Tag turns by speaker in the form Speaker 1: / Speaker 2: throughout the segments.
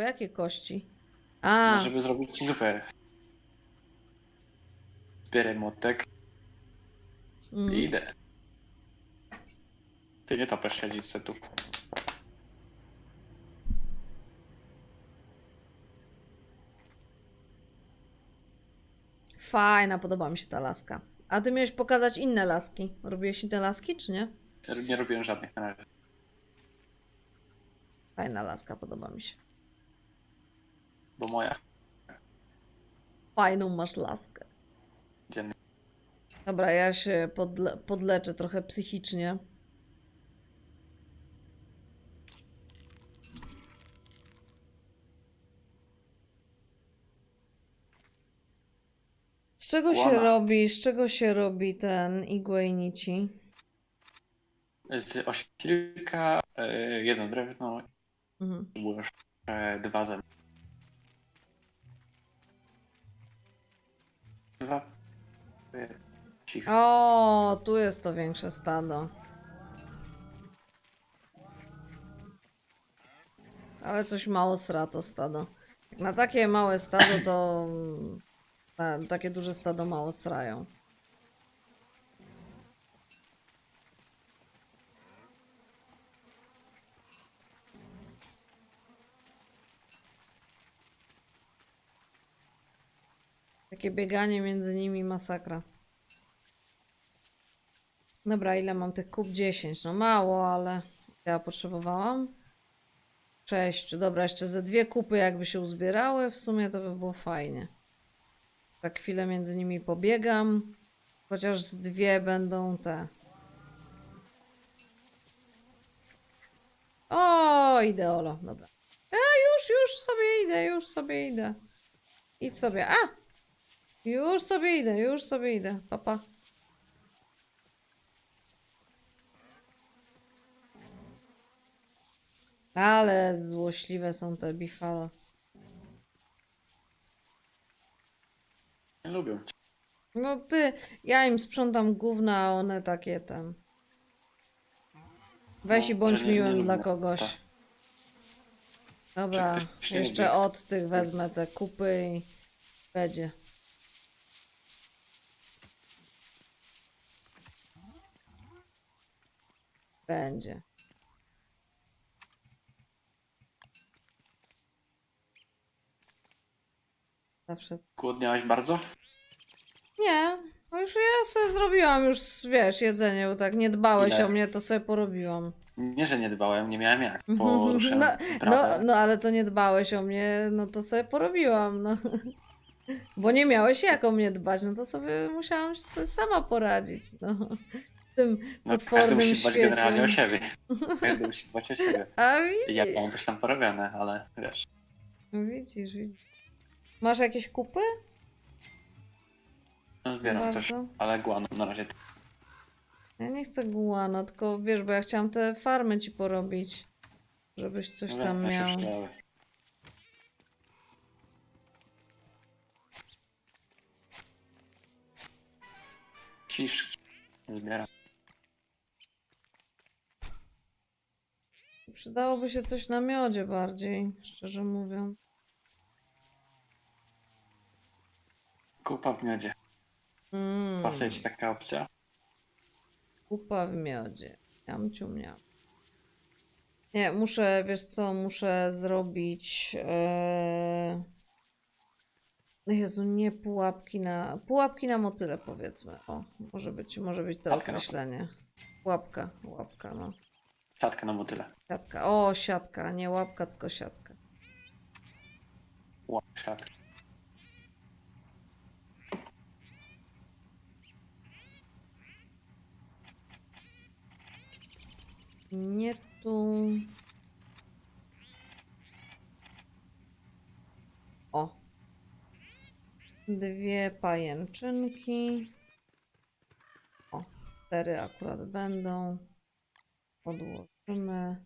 Speaker 1: Po jakie kości? A,
Speaker 2: No, żeby zrobić ci zupę. Zbieraj motek
Speaker 1: mm.
Speaker 2: i idę. Ty nie topesz siedzieć se tu.
Speaker 1: fajna, podoba mi się ta laska. A ty miałeś pokazać inne laski. Robiłeś inne laski, czy nie?
Speaker 2: Nie robiłem żadnych na razie.
Speaker 1: Fajna laska, podoba mi się.
Speaker 2: Bo moja
Speaker 1: Fajną masz laskę.
Speaker 2: dziennie.
Speaker 1: Dobra, ja się podle podleczę trochę psychicznie. Z czego się
Speaker 2: Łana.
Speaker 1: robi, z czego się robi ten igłę i nici?
Speaker 2: Z osi kilka, e, jedno drewno,
Speaker 1: Mhm.
Speaker 2: dwa zęby. Dwa. e, Cicho.
Speaker 1: O, tu jest to większe stado. Ale coś mało sra to stado. Jak na takie małe stado to mm, ta- takie duże stado mało srają. Takie bieganie między nimi masakra. Dobra, ile mam tych kup? 10. No mało, ale ja potrzebowałam. 6. Dobra, jeszcze ze dwie kupy jakby się uzbierały, w sumie to by było fajnie. Tak chwilę między nimi pobiegam. Chociaż z dwie będą te. O, ideolo, dobra. A, już, już sobie idę, już sobie idę. Idź sobie. A! Już sobie idę, już sobie idę. Papa. Pa. Ale złośliwe są te bifalo.
Speaker 2: Nie lubią.
Speaker 1: No ty, ja im sprzątam gówna, a one takie ten. Weź
Speaker 2: No,
Speaker 1: i bądź
Speaker 2: nie- nie
Speaker 1: miłym dla kogoś.
Speaker 2: tak.
Speaker 1: Dobra, jeszcze od tych wezmę te kupy i będzie. Będzie. Zawsze
Speaker 2: Głodniałaś bardzo?
Speaker 1: Nie, no już ja sobie zrobiłam już, wiesz, jedzenie, bo tak nie dbałeś
Speaker 2: Ile?
Speaker 1: o mnie, to sobie porobiłam.
Speaker 2: Nie, że nie dbałem, nie miałem jak.
Speaker 1: No,
Speaker 2: Poruszyłem
Speaker 1: no, no, ale to nie dbałeś o mnie, no to sobie porobiłam, no. Bo nie miałeś jak o mnie dbać, no to sobie musiałam sobie sama poradzić, no. Tym
Speaker 2: No, każdy
Speaker 1: potwornym
Speaker 2: musi dbać generalnie o
Speaker 1: świecie.
Speaker 2: siebie. Każdy musi dbać o siebie.
Speaker 1: A
Speaker 2: Ja
Speaker 1: widzisz,
Speaker 2: mam coś tam porobione, ale wiesz.
Speaker 1: widzisz, widzisz. Masz jakieś kupy?
Speaker 2: No, zbieram
Speaker 1: Bardzo.
Speaker 2: ale guano na razie.
Speaker 1: Ja nie chcę guano, tylko wiesz, bo ja chciałam te farmy ci porobić. Żebyś coś
Speaker 2: No,
Speaker 1: tam
Speaker 2: ja się
Speaker 1: miał.
Speaker 2: przydały. Cisz. Zbieram.
Speaker 1: Przydałoby się coś na miodzie bardziej, szczerze mówiąc.
Speaker 2: Kupa w miodzie.
Speaker 1: Mm,
Speaker 2: Pasuje ci taka opcja?
Speaker 1: kupa w miodzie. Jamciu miał. Nie, muszę, wiesz co, muszę zrobić. E... Jezu, nie pułapki na. Pułapki na motyle, powiedzmy. O, może być, może być to określenie. Łapka, łapka, no.
Speaker 2: Siatka na motyle.
Speaker 1: Siatka. O, siatka, nie łapka, tylko siatka.
Speaker 2: Łap, siatka.
Speaker 1: Nie tu. O. Dwie pajęczynki. O, cztery akurat będą. Podłożymy.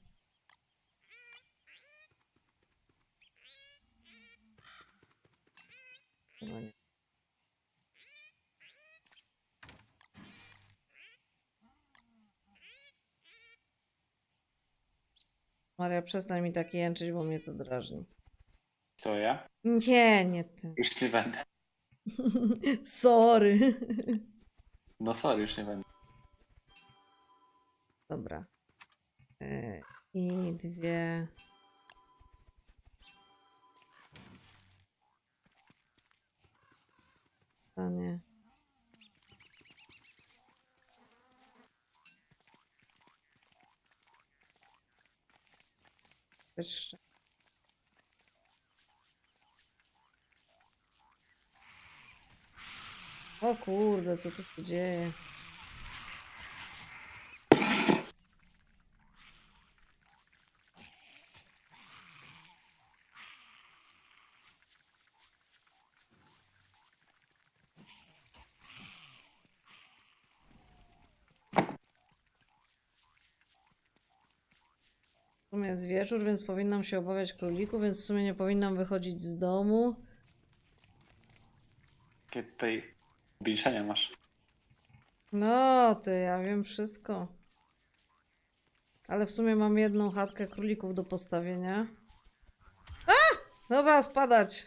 Speaker 1: Chyba nie. Maria, przestań mi tak jęczyć, bo mnie to drażni.
Speaker 2: To ja?
Speaker 1: Nie, nie ty.
Speaker 2: Już nie będę.
Speaker 1: Sorry.
Speaker 2: No sorry, już nie będę.
Speaker 1: Dobra. I dwie. To nie. Jeszcze. O kurde, co tu się dzieje? Sumie jest wieczór, więc powinnam się obawiać królików, więc w sumie nie powinnam wychodzić z domu.
Speaker 2: Jakie tutaj obliczenia masz?
Speaker 1: No, ty, ja wiem wszystko. Ale w sumie mam jedną chatkę królików do postawienia. A! Dobra, spadać.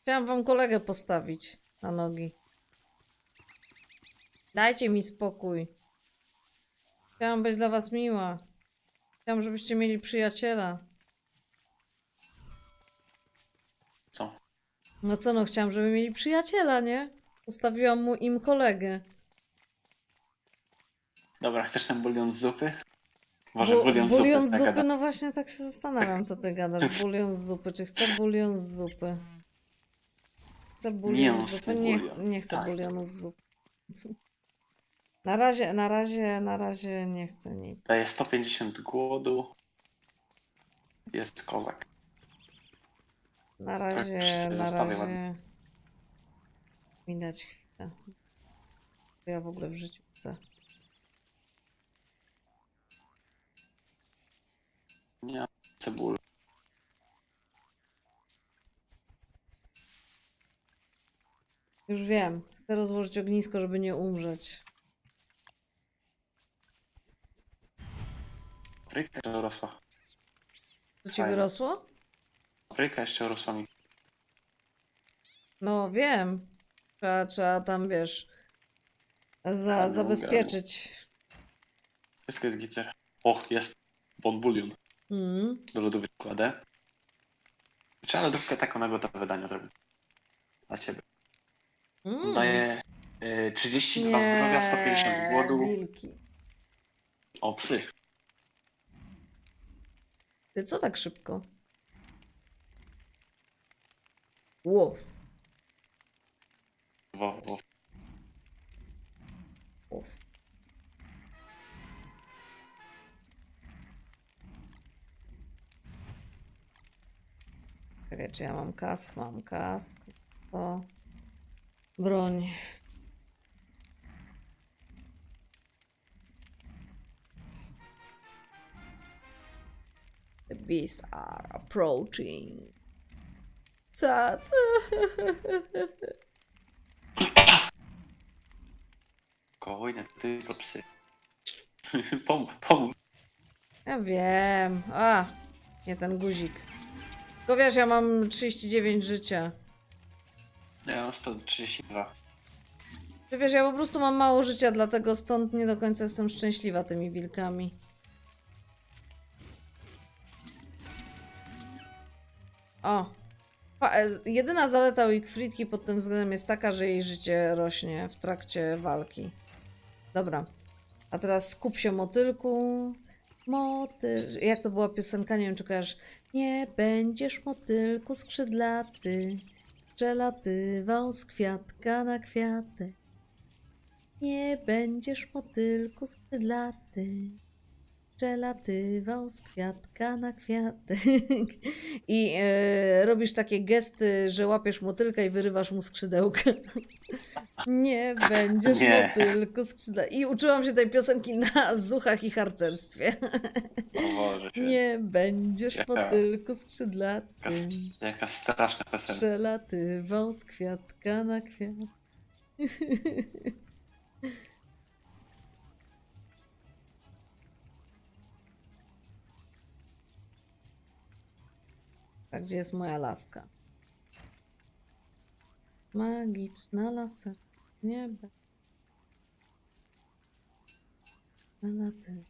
Speaker 1: Chciałam wam kolegę postawić na nogi. Dajcie mi spokój. Chciałam być dla was miła. Chciałam, żebyście mieli przyjaciela.
Speaker 2: Co?
Speaker 1: No co no, chciałam, żeby mieli przyjaciela, nie? Postawiłam mu im kolegę.
Speaker 2: Dobra, chcesz ten bulion z zupy? Może
Speaker 1: Bu-
Speaker 2: bulion z
Speaker 1: bulion
Speaker 2: zupy.
Speaker 1: z
Speaker 2: tak
Speaker 1: zupy,
Speaker 2: gada.
Speaker 1: no właśnie tak się zastanawiam, co ty gadasz. Bulion z zupy, czy chcę bulion z zupy? Chcę bulion z zupy? Nie
Speaker 2: bulion.
Speaker 1: chcę, nie chcę
Speaker 2: Tak.
Speaker 1: bulionu z zupy. Na razie, na razie, na razie nie chcę nic.
Speaker 2: Daje 150 głodu. Jest kozak.
Speaker 1: Na razie,
Speaker 2: się
Speaker 1: na
Speaker 2: zostawię
Speaker 1: razie.
Speaker 2: ładnie.
Speaker 1: Widać chwilę. Co ja w ogóle w życiu chcę.
Speaker 2: Nie mam cebuli.
Speaker 1: Już wiem. Chcę rozłożyć ognisko, żeby nie umrzeć.
Speaker 2: Papryka jeszcze urosła.
Speaker 1: Co ci
Speaker 2: Fajne.
Speaker 1: wyrosło?
Speaker 2: Papryka jeszcze urosła mi.
Speaker 1: No wiem. Trzeba, trzeba tam, wiesz, za,
Speaker 2: Ale
Speaker 1: zabezpieczyć.
Speaker 2: Wszystko jest gicie. O, jest. Bon bulion.
Speaker 1: Mm.
Speaker 2: Do lodówki kładę. Trzeba lodówkę taką na gotowe dania zrobić. Dla ciebie.
Speaker 1: Mm.
Speaker 2: Daje y, 32 zdrowia, 150 głodu.
Speaker 1: wilki.
Speaker 2: O, psy.
Speaker 1: Ty co tak szybko? Łow.
Speaker 2: Wo, wo.
Speaker 1: Łow. Czekaj, czy ja mam kask? Mam kask. To broń. The beasts are approaching. Co?
Speaker 2: Spokojnie, tylko psy. Pom, pom.
Speaker 1: Ja wiem. A, nie ten guzik. Tylko wiesz, ja mam 39 życia.
Speaker 2: Nie, mam 132.
Speaker 1: Ty wiesz, ja po prostu mam mało życia, dlatego stąd nie do końca jestem szczęśliwa tymi wilkami. O. E, Jedyna zaleta Wigfridki pod tym względem jest taka, że jej życie rośnie w trakcie walki. Dobra. A teraz skup się motylku. Motyl... Jak to była piosenka? Nie wiem, czy. Nie będziesz motylku skrzydlaty, przelatywał z kwiatka na kwiatek. Nie będziesz motylku skrzydlaty, przelatywał z kwiatka na kwiatek. I e, robisz takie gesty, że łapiesz motylka i wyrywasz mu skrzydełka. Nie będziesz
Speaker 2: Nie.
Speaker 1: motylku skrzydlaty. I uczyłam się tej piosenki na zuchach i harcerstwie.
Speaker 2: O Boże, się.
Speaker 1: Nie będziesz
Speaker 2: Jaka-
Speaker 1: motylku.
Speaker 2: Jaka, jaka straszna piosenka.
Speaker 1: Przelatywał z kwiatka na kwiat. Gdzie jest moja laska? Magiczna laser. Niebe. Na laty.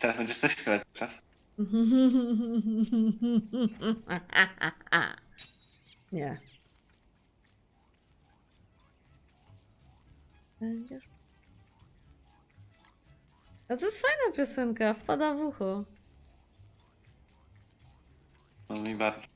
Speaker 2: Teraz będziesz coś śpiewać czas.
Speaker 1: Nie. Będziesz. A to jest fajna piosenka, wpada w ucho.
Speaker 2: No mi bardzo.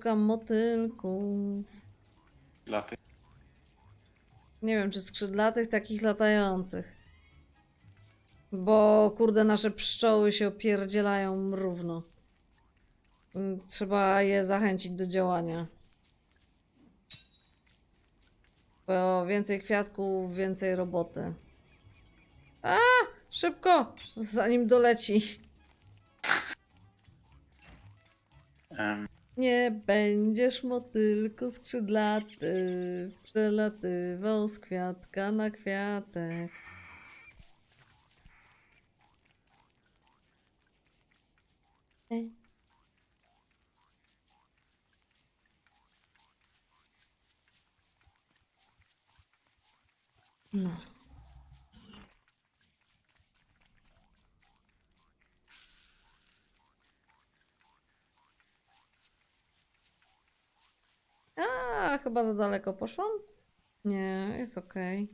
Speaker 1: Szukam motylków. Nie wiem, czy skrzydlatych, takich latających. Bo kurde, nasze pszczoły się opierdzielają równo. Mm, Trzeba je zachęcić do działania. Bo więcej kwiatków, więcej roboty. A! Szybko! Zanim doleci.
Speaker 2: Em,
Speaker 1: Nie będziesz motylku skrzydlaty, przelatywał z kwiatka na kwiatek. No. A, chyba za daleko poszłam? Nie, jest okej.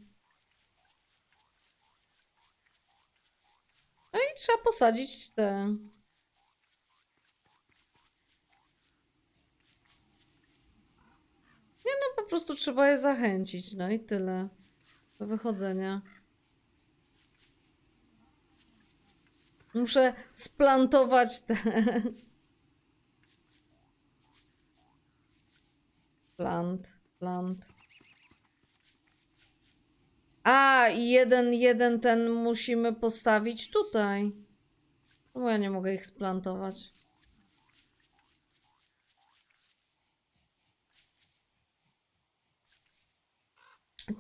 Speaker 1: No i trzeba posadzić te. Nie no, po prostu trzeba je zachęcić, no i tyle. Do wychodzenia. Muszę splantować te. Plant, plant. A, i jeden, jeden ten musimy postawić tutaj. Czemu ja nie mogę ich splantować?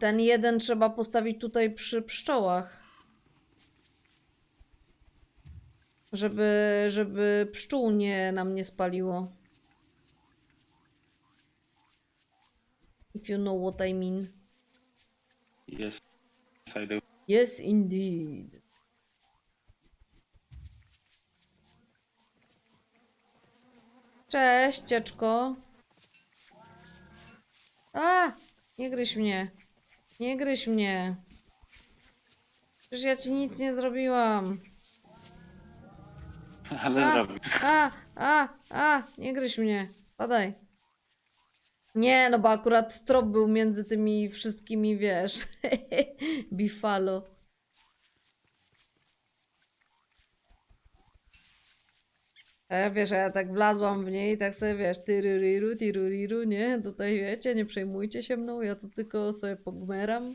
Speaker 1: Ten jeden trzeba postawić tutaj przy pszczołach. Żeby, żeby pszczół nie, nam nie spaliło. If you know what I mean.
Speaker 2: Jest. I do.
Speaker 1: Yes, indeed. Cześć, cieczko. A! Nie gryź mnie. Nie gryź mnie. Przecież ja ci nic nie zrobiłam.
Speaker 2: Ale
Speaker 1: A.
Speaker 2: zrobił.
Speaker 1: A, a, a, nie gryź mnie. Spadaj. Nie, no bo akurat trop był między tymi wszystkimi, wiesz. Bifalo. A ja wiesz, ja tak wlazłam w niej i tak sobie wiesz, tyruriru, tiruriru, nie? Tutaj wiecie, nie przejmujcie się mną, ja tu tylko sobie pogmeram.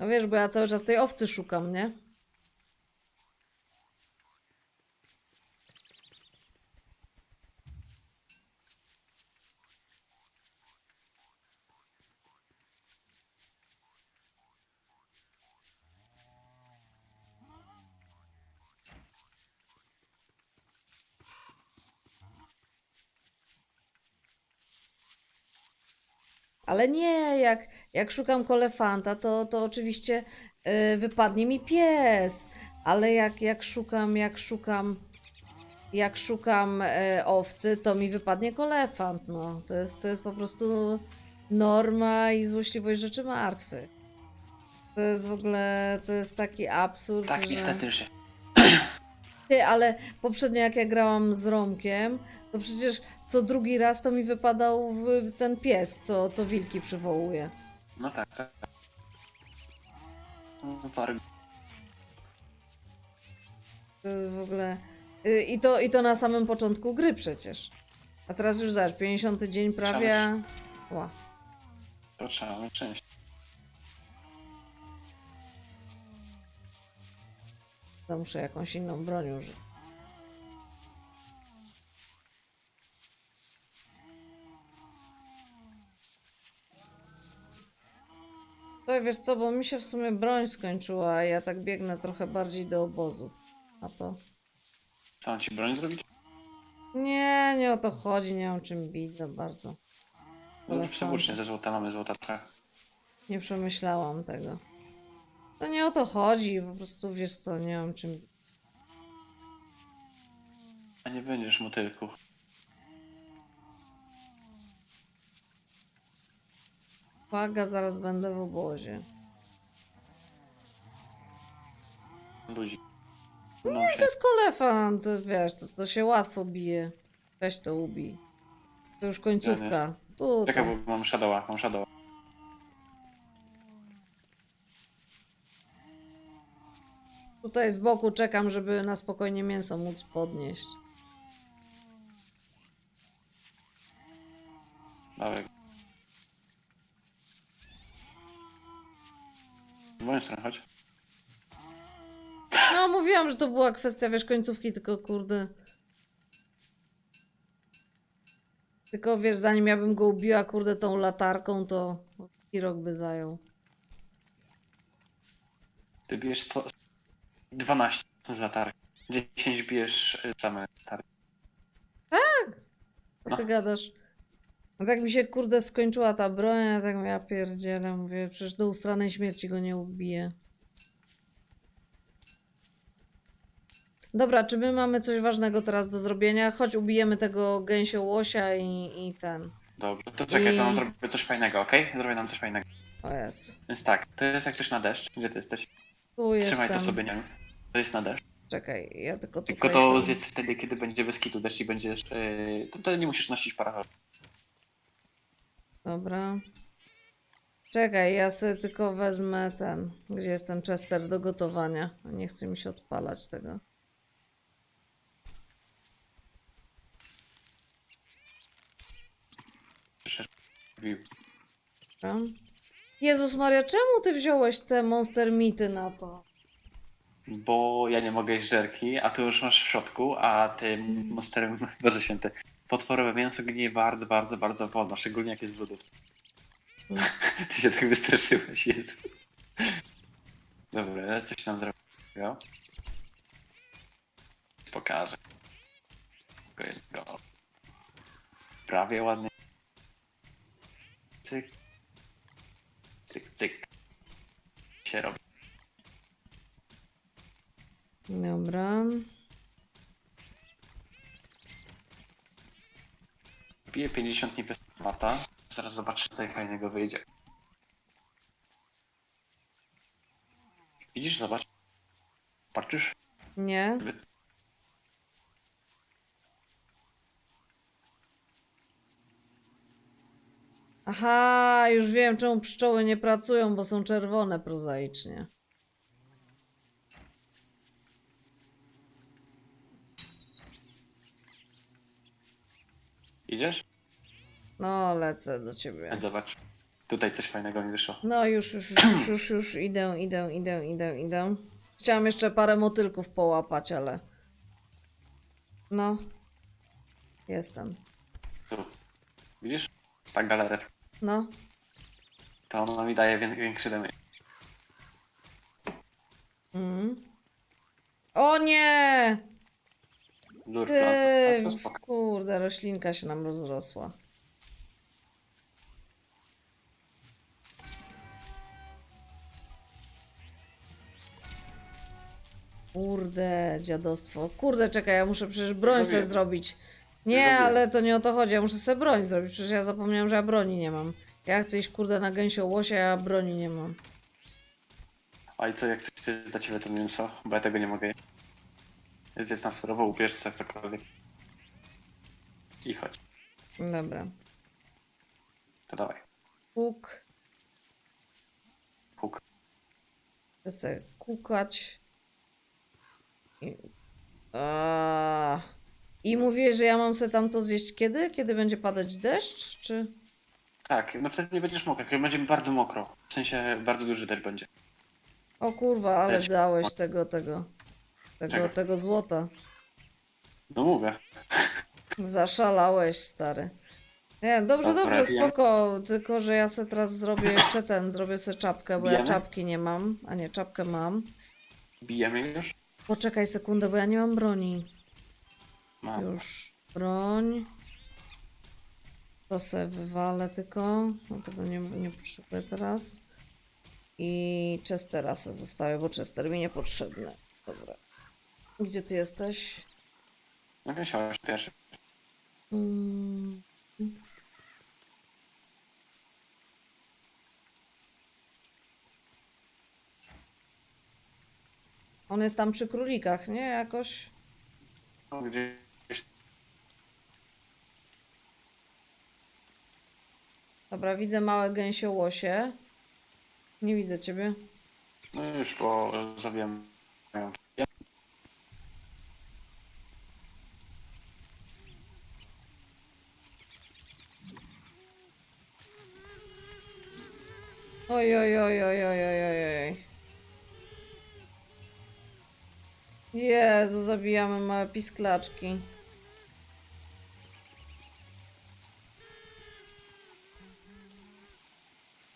Speaker 1: No wiesz, bo ja cały czas tej owcy szukam, nie? Ale nie, jak, jak szukam kolefanta, to, to oczywiście y, wypadnie mi pies. Ale jak, jak szukam, jak szukam, jak szukam y, owcy, to mi wypadnie kolefant. No. To, jest, to jest po prostu norma i złośliwość rzeczy martwych. To jest w ogóle, to jest taki absurd,
Speaker 2: Tak,
Speaker 1: że...
Speaker 2: niestety jest.
Speaker 1: Ty, ale poprzednio jak ja grałam z Romkiem, to przecież co drugi raz to mi wypadał ten pies, co, co wilki przywołuje.
Speaker 2: No tak, tak. tak. No, parę
Speaker 1: To jest w ogóle... Y, I to, I to na samym początku gry przecież. A teraz już zaś, 50 dzień prawie... Ła.
Speaker 2: To trzeba mieć
Speaker 1: To muszę jakąś inną broń użyć. To wiesz co, bo mi się w sumie broń skończyła, a ja tak biegnę trochę bardziej do obozu. A to...
Speaker 2: Co ci broń zrobić?
Speaker 1: Nie, nie o to chodzi, nie mam czym bić za bardzo.
Speaker 2: Zrób przewłócznie ze złota, mamy złota trochę.
Speaker 1: Nie przemyślałam tego. To nie o to chodzi, po prostu wiesz co, nie mam czym.
Speaker 2: A nie będziesz motylku.
Speaker 1: Uwaga, zaraz będę w obozie.
Speaker 2: Ludzi. No
Speaker 1: To
Speaker 2: się.
Speaker 1: jest kolefant, to wiesz, to, to się łatwo bije. Weź to ubij. To już końcówka.
Speaker 2: Czekaj,
Speaker 1: Tutaj.
Speaker 2: bo mam shadowa, mam shadowa.
Speaker 1: Tutaj z boku czekam, żeby na spokojnie mięso móc podnieść.
Speaker 2: Dawaj. Z stronę chodź.
Speaker 1: No, mówiłam, że to była kwestia, wiesz, końcówki, tylko kurde. Tylko wiesz, zanim ja bym go ubiła, kurde, tą latarką, to i rok by zajął.
Speaker 2: Ty bijesz co? 12 z latarki. 10 bijesz y, same latarki.
Speaker 1: Co ty gadasz? No tak mi się, kurde, skończyła ta broń, ja tak ja pierdzielę, mówię, przecież do ustranej śmierci go nie ubiję. Dobra, czy my mamy coś ważnego teraz do zrobienia? Chodź, ubijemy tego gęsio łosia i, i ten.
Speaker 2: Dobrze, to czekaj, to nam
Speaker 1: I-
Speaker 2: zrobię coś fajnego, okej? Zrobię nam coś fajnego.
Speaker 1: O Jezu.
Speaker 2: Więc tak, to jest jak coś na deszcz. Gdzie ty jesteś?
Speaker 1: Tu jestem.
Speaker 2: Trzymaj to sobie, nie wiem. To jest na deszcz.
Speaker 1: Czekaj, ja tylko tutaj...
Speaker 2: Tylko to
Speaker 1: ten-
Speaker 2: zjedz wtedy, kiedy będzie bez kitu deszcz i będziesz... Yy, to wtedy nie musisz nosić parasol.
Speaker 1: Dobra. Czekaj, ja sobie tylko wezmę ten, gdzie jest ten Chester do gotowania. Nie chce mi się odpalać tego. Jezus Maria, czemu ty wziąłeś te monster mity na to?
Speaker 2: Bo ja nie mogę jeść żerki, a ty już masz w środku, a tym monsterem, Boże święty, potworowe mięso gnije bardzo, bardzo, bardzo wolno, szczególnie jak jest w lodówce.
Speaker 1: Mm.
Speaker 2: Ty się tak wystraszyłeś, Jezu. Dobra, coś nam zrobił. Pokażę. Tylko jednego. Prawie ładnie. Cyk. Cyk, cyk. Się robi.
Speaker 1: Dobra.
Speaker 2: Bije 50 niebieskiego mata. Zaraz zobaczysz, co tutaj fajnego wyjdzie. Widzisz, zobacz. Patrzysz?
Speaker 1: Nie? Aha, już wiem, czemu pszczoły nie pracują, bo są czerwone prozaicznie.
Speaker 2: Idziesz?
Speaker 1: No, lecę do ciebie.
Speaker 2: Zobacz. Tutaj coś fajnego mi wyszło.
Speaker 1: No, już, już, już, już, już, już idę, idę, idę, idę, idę. Chciałam jeszcze parę motylków połapać, ale... No. Jestem.
Speaker 2: Tu. Widzisz? Ta galaretka.
Speaker 1: No.
Speaker 2: To ona mi daje wię- większy damage.
Speaker 1: Mm. O nie! Ty,
Speaker 2: to spoko.
Speaker 1: kurde, roślinka się nam rozrosła. Kurde, dziadostwo. Kurde, czekaj, ja muszę przecież broń sobie
Speaker 2: Zrobiłem.
Speaker 1: zrobić. Nie,
Speaker 2: Zrobiłem.
Speaker 1: ale to nie o to chodzi, ja muszę sobie broń zrobić, przecież ja zapomniałam, że ja broni nie mam. Ja chcę iść, kurde, na gęsio łosia, a ja broni nie mam.
Speaker 2: A i co, jak jest dla ciebie to mięso? Bo ja tego nie mogę jeść. Zjedz na surowo, ubierz sobie cokolwiek. I chodź.
Speaker 1: Dobra.
Speaker 2: To dawaj.
Speaker 1: Kuk.
Speaker 2: Huk.
Speaker 1: Chcę sobie kukać. I A. I mówię, że ja mam sobie tam to zjeść kiedy? Kiedy będzie padać deszcz? Czy.
Speaker 2: Tak, no wtedy nie będziesz mokro, tylko będzie bardzo mokro. W sensie bardzo duży deszcz będzie.
Speaker 1: O kurwa, ale
Speaker 2: Deszcz.
Speaker 1: dałeś tego, tego. Tego,
Speaker 2: Czego?
Speaker 1: tego złota.
Speaker 2: No mówię.
Speaker 1: Zaszalałeś, stary. Nie, dobrze,
Speaker 2: Dobra,
Speaker 1: dobrze,
Speaker 2: bijemy.
Speaker 1: spoko. Tylko, że ja sobie teraz zrobię jeszcze ten, zrobię sobie czapkę, bo ja
Speaker 2: Bijemy?
Speaker 1: czapki nie mam. A nie, czapkę mam.
Speaker 2: Bijemy już?
Speaker 1: Poczekaj sekundę, bo ja nie mam broni.
Speaker 2: Mam.
Speaker 1: Już broń. To sobie wywalę tylko. No tego nie, nie potrzebuję teraz. I Chestera se zostawię, bo Chester mi niepotrzebny. Dobra. Gdzie ty jesteś?
Speaker 2: No wziąłeś pierwszy.
Speaker 1: Mm. On jest tam przy królikach, nie? Jakoś.
Speaker 2: No, Gdzieś
Speaker 1: Dobra, widzę małe gęsie łosie. Nie widzę ciebie.
Speaker 2: No już, bo zabiłem. Ja-
Speaker 1: Oj, oj, oj, oj, oj, oj, oj. Jezu, zabijamy małe pisklaczki.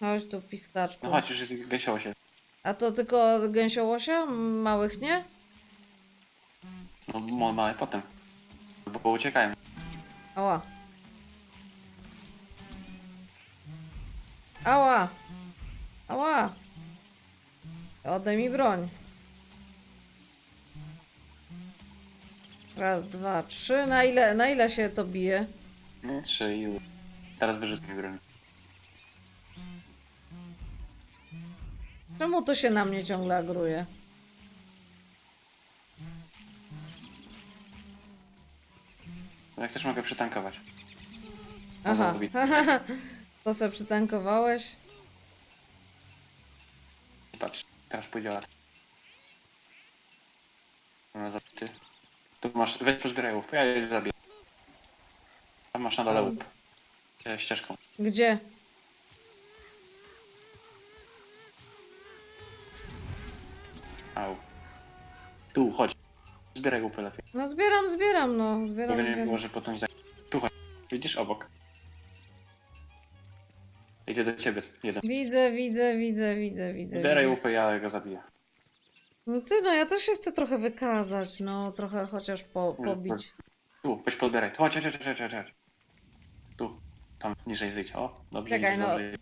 Speaker 1: Chodź tu, pisklaczku.
Speaker 2: No chodź, już jest gęsiało się.
Speaker 1: A to tylko gęsiołosia? Małych, nie?
Speaker 2: No małe potem. Bo, bo uciekają.
Speaker 1: Ała. Ała. Ała. Oddaj mi broń. Raz, dwa, trzy. Na ile, na ile się to bije?
Speaker 2: Trzy i już. Teraz wyrzucę mi broń.
Speaker 1: Czemu to się na mnie ciągle agruje?
Speaker 2: No Jak też mogę przytankować.
Speaker 1: Aha. To se przytankowałeś?
Speaker 2: Patrz, teraz pójdzie lat. No zabity. Tu masz, weź pozbieraj łup, ja je zabiję. Tam masz na dole łup. E, Ścieżką.
Speaker 1: Gdzie?
Speaker 2: Au. Tu, chodź. Zbieraj łupy lepiej.
Speaker 1: No zbieram, zbieram, no. Zbieram,
Speaker 2: Nie
Speaker 1: zbieram.
Speaker 2: wiem, może potem. Tu chodź. Widzisz obok. Idzie do ciebie jeden.
Speaker 1: Widzę, widzę, widzę, widzę, widzę.
Speaker 2: Zbieraj
Speaker 1: widzę.
Speaker 2: łupy, ja go zabiję.
Speaker 1: No ty, no ja też się chcę trochę wykazać, no trochę chociaż po, pobić.
Speaker 2: Tu, weź podbieraj. Chodź, chodź, chodź, chodź, chodź. Tu. Tam niżej zejdź. O, dobrze.
Speaker 1: Czekaj,
Speaker 2: idzie,
Speaker 1: no.
Speaker 2: dobrze.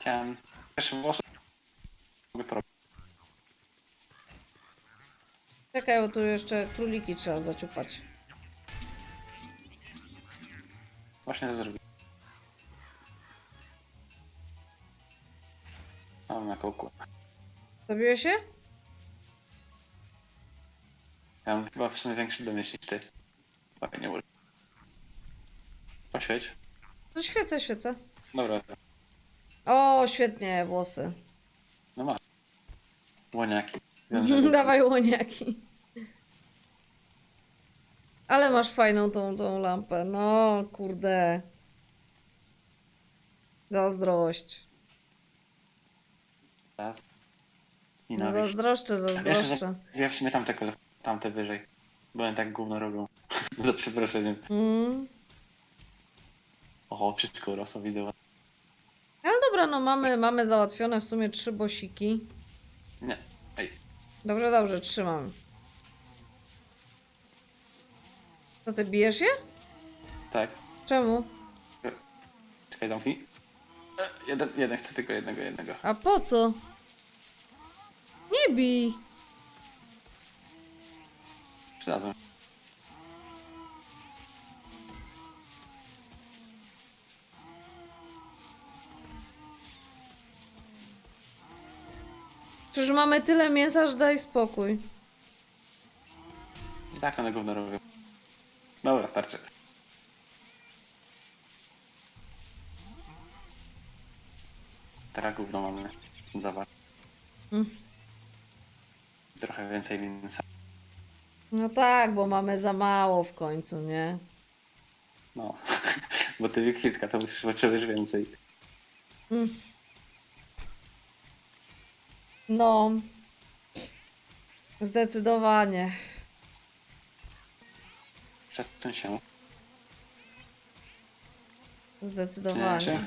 Speaker 2: Chciałem... Też włosy... Mogę porobić.
Speaker 1: Czekaj, bo tu jeszcze króliki trzeba zaciupać.
Speaker 2: Właśnie to zrobię. Mam na kołku.
Speaker 1: Zabiłeś się?
Speaker 2: Ja mam chyba w sumie większy domysł niż ty. Fajnie użył. Poświeć.
Speaker 1: No świecę, świecę.
Speaker 2: Dobra,
Speaker 1: O, świetnie, włosy.
Speaker 2: no masz. Łoniaki.
Speaker 1: Dawaj łoniaki. Ale masz fajną tą, tą lampę. No, kurde. Zazdrość.
Speaker 2: Raz. I
Speaker 1: No, zazdroszczę,
Speaker 2: Wiesz, że
Speaker 1: zazdroszczę.
Speaker 2: ja w sumie tamte, kole- tamte wyżej. Bo one tak gówno robią. Za przeproszeniem.
Speaker 1: Mm.
Speaker 2: Oho, wszystko rosło wideo.
Speaker 1: Ale dobra, no mamy, mamy załatwione w sumie trzy bosiki. Dobrze, dobrze, trzymam. Co ty bijesz je?
Speaker 2: Tak.
Speaker 1: Czemu?
Speaker 2: Czekaj, domki. E, Jeden, jeden, chcę tylko jednego, jednego.
Speaker 1: A po co? Nie bij.
Speaker 2: Przydadzą.
Speaker 1: Przecież mamy tyle mięsa, że daj spokój.
Speaker 2: Tak, one gówno robią. Dobra, starczy. Teraz gówno mamy. Zobacz.
Speaker 1: Mm.
Speaker 2: Trochę więcej mięsa.
Speaker 1: No tak, bo mamy za mało w końcu, nie?
Speaker 2: No, bo ty wikwitka to musisz potrzebujesz więcej.
Speaker 1: Mm. No. Zdecydowanie.
Speaker 2: Przesuń się.
Speaker 1: Zdecydowanie.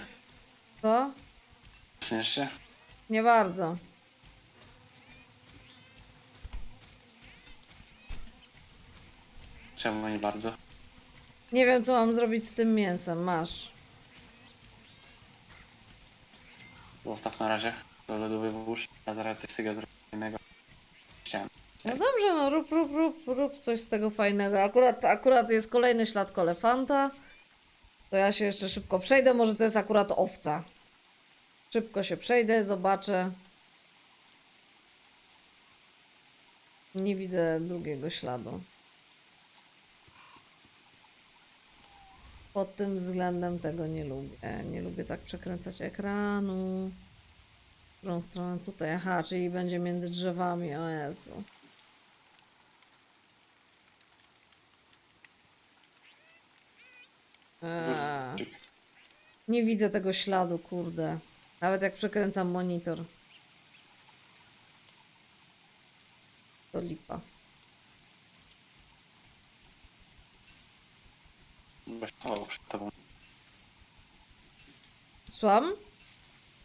Speaker 1: Co?
Speaker 2: Się?
Speaker 1: Nie bardzo.
Speaker 2: Czemu nie bardzo?
Speaker 1: Nie wiem, co mam zrobić z tym mięsem. Masz.
Speaker 2: Zostaw na razie. Do lodowy włóż. A zaraz coś z tego zrobię innego. Chciałem.
Speaker 1: No dobrze, no rób, rób, rób, rób coś z tego fajnego. Akurat, akurat jest kolejny ślad kolefanta. To ja się jeszcze szybko przejdę. Może to jest akurat owca. Szybko się przejdę, zobaczę. Nie widzę drugiego śladu. Pod tym względem tego nie lubię. Nie lubię tak przekręcać ekranu. W którą stronę tutaj? Aha, czyli będzie między drzewami. O Jezu. Eee, nie widzę tego śladu, kurde. Nawet jak przekręcam monitor. To lipa. Słucham?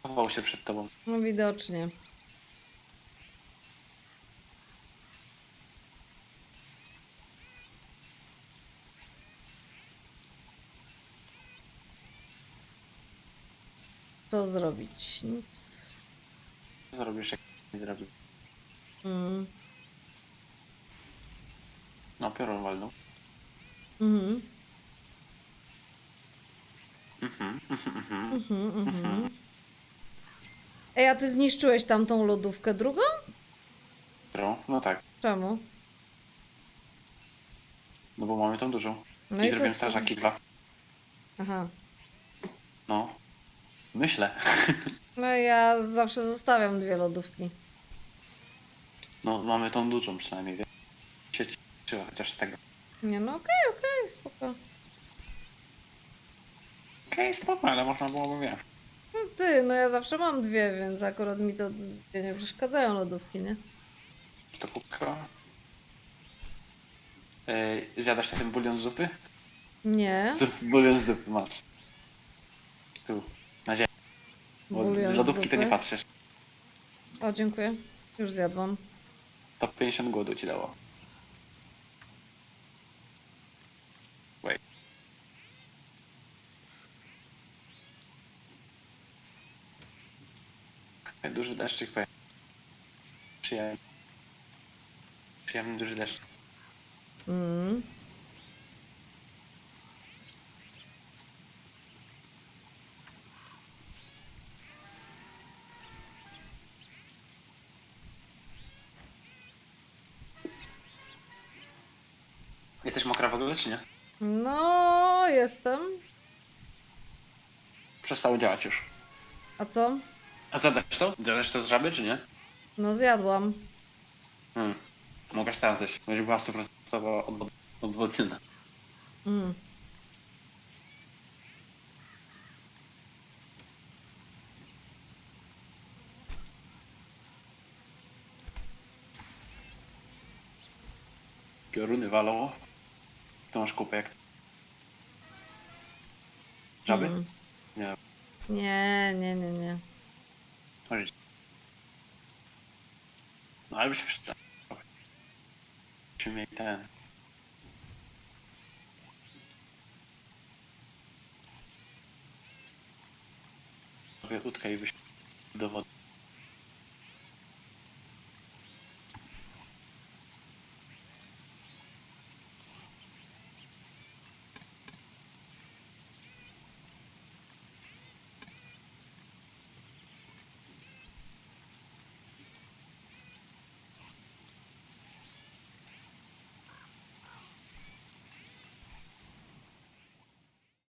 Speaker 2: Chował się przed tobą.
Speaker 1: No widocznie. Co zrobić? Nic.
Speaker 2: Co zrobisz jak nie zrobił?
Speaker 1: Mm.
Speaker 2: No piorun walnął.
Speaker 1: Mhm.
Speaker 2: Mhm, mhm, mhm.
Speaker 1: Mhm, mhm. Ej, a ty zniszczyłeś tamtą lodówkę drugą?
Speaker 2: Którą? No tak.
Speaker 1: Czemu?
Speaker 2: No bo mamy tą dużą.
Speaker 1: No
Speaker 2: I,
Speaker 1: i
Speaker 2: zrobiłem strażaki dwa.
Speaker 1: Aha.
Speaker 2: No. Myślę.
Speaker 1: No ja zawsze zostawiam dwie lodówki.
Speaker 2: No mamy tą dużą przynajmniej, więc się cieszyła chociaż z tego.
Speaker 1: Nie no, okej, okej, spoko.
Speaker 2: Okej, spoko, ale można byłoby wiesz.
Speaker 1: No ty, no ja zawsze mam dwie, więc akurat mi to dwie nie przeszkadzają lodówki, nie?
Speaker 2: To kubka. Yy, zjadasz ten bulion z zupy?
Speaker 1: Nie.
Speaker 2: Zup, bulion z zupy masz. Tu, na ziemi. Bo
Speaker 1: Bulion
Speaker 2: z
Speaker 1: z
Speaker 2: lodówki to nie
Speaker 1: zupy.
Speaker 2: patrzysz.
Speaker 1: O, dziękuję. Już zjadłam.
Speaker 2: To 50 głodu ci dało. Duży deszczyk pojawił. Przyjemny. Przyjemny duży deszcz.
Speaker 1: Mm.
Speaker 2: Jesteś mokra w ogóle, czy nie?
Speaker 1: No, jestem.
Speaker 2: Przestało działać już.
Speaker 1: A co?
Speaker 2: A zadasz to? Zadasz to z żaby, czy nie?
Speaker 1: No zjadłam.
Speaker 2: Hmm. Mogę teraz zejść. Będzie była 100% odwod- odwodniona.
Speaker 1: Mm.
Speaker 2: Pioruny walą. Tu masz kupę jak... Żaby?
Speaker 1: Mm.
Speaker 2: Nie.
Speaker 1: Nie, nie, nie, nie.
Speaker 2: Może być. No ale by się przyda. Byśmy mieli ten... Sobie łódkę i.